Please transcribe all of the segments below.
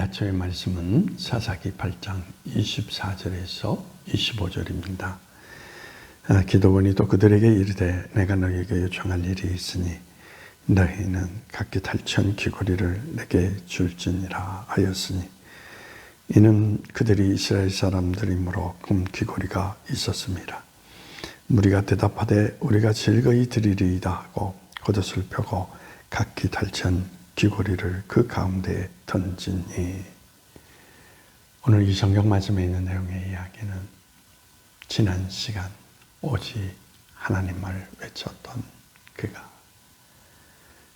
이 아침의 말씀은 사사기 8장 24절에서 25절입니다. 아, 기도원이 또 그들에게 이르되 내가 너희에게 요청할 일이 있으니 너희는 각기 탈천 귀고리를 내게 줄지니라 하였으니 이는 그들이 이스라엘 사람들이므로 금 귀고리가 있었습니다. 무리가 대답하되 우리가 즐거이 드리리이다 하고 겉옷을 펴고 각기 탈천 귀고리를 그 가운데에 던지니 오늘 이 성경 말씀에 있는 내용의 이야기는 지난 시간 오직 하나님을 외쳤던 그가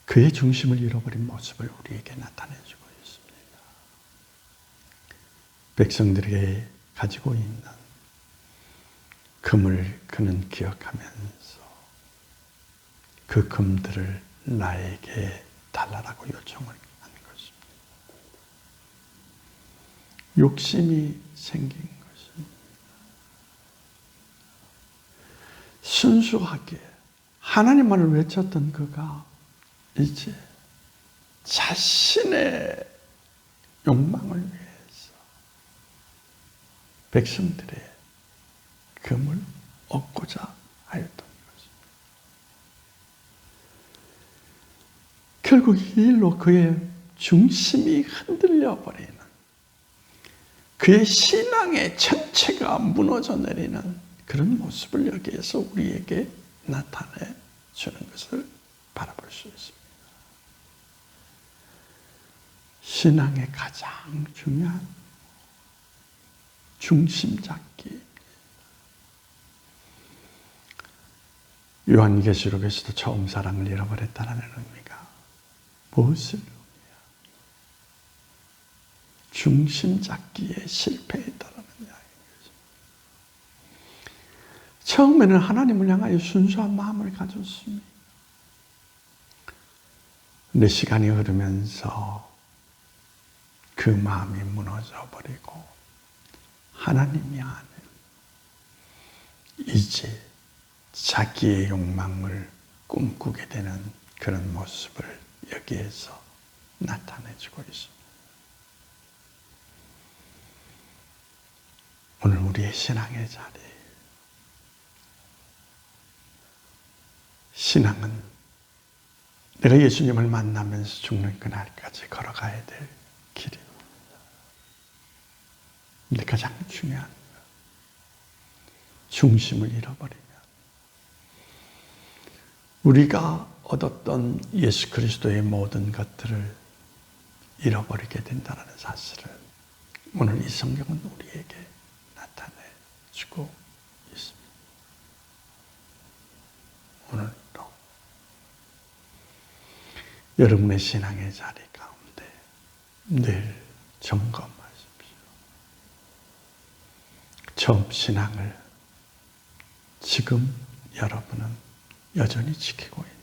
그의 중심을 잃어버린 모습을 우리에게 나타내주고 있습니다. 백성들에게 가지고 있는 금을 그는 기억하면서 그 금들을 나에게 달라라고 요청을 한 것입니다. 욕심이 생긴 것입니다. 순수하게 하나님만을 외쳤던 그가 이제 자신의 욕망을 위해서 백성들의 금을 얻고자 하였던 것입니다. 결국 이 일로 그의 중심이 흔들려 버리는 그의 신앙의 전체가 무너져 내리는 그런 모습을 여기에서 우리에게 나타내 주는 것을 바라볼 수 있습니다. 신앙의 가장 중요한 중심 잡기. 요한계시록에서도 처음 사랑을 잃어버렸다는 의미가 무엇을? 중심 잡기에 실패했다는 이야기죠. 처음에는 하나님을 향하여 순수한 마음을 가졌습니다. 근데 시간이 흐르면서 그 마음이 무너져 버리고 하나님이 아는 이제 자기의 욕망을 꿈꾸게 되는 그런 모습을 여기에서 나타내주고 있습니다. 오늘 우리의 신앙의 자리, 신앙은 내가 예수님을 만나면서 죽는 그날까지 걸어가야 될 길입니다. 근데 가장 중요한 것, 중심을 잃어버리면 우리가 얻었던 예수 그리스도의 모든 것들을 잃어버리게 된다는 사실을 오늘 이 성경은 우리에게 나타내 주고 있습니다. 오늘도 여러분의 신앙의 자리 가운데 늘 점검하십시오. 처음 신앙을 지금 여러분은 여전히 지키고 있는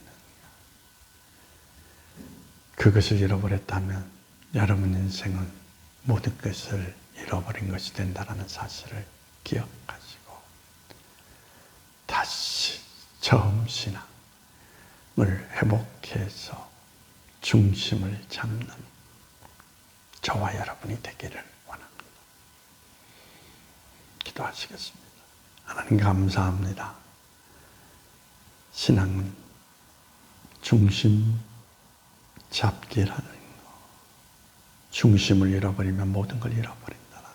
그것을 잃어버렸다면 여러분 인생은 모든 것을 잃어버린 것이 된다는 사실을 기억하시고 다시 처음 신앙을 회복해서 중심을 잡는 저와 여러분이 되기를 원합니다. 기도하시겠습니다. 하나님 감사합니다. 신앙은 중심 잡기라는 거. 중심을 잃어버리면 모든 걸 잃어버린다는 거.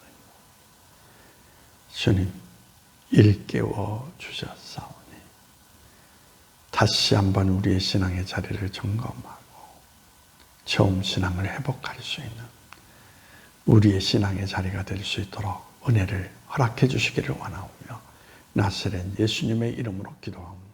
주님, 일깨워 주셨사오니 다시 한번 우리의 신앙의 자리를 점검하고 처음 신앙을 회복할 수 있는 우리의 신앙의 자리가 될 수 있도록 은혜를 허락해 주시기를 원하오며 나스렛 예수님의 이름으로 기도합니다.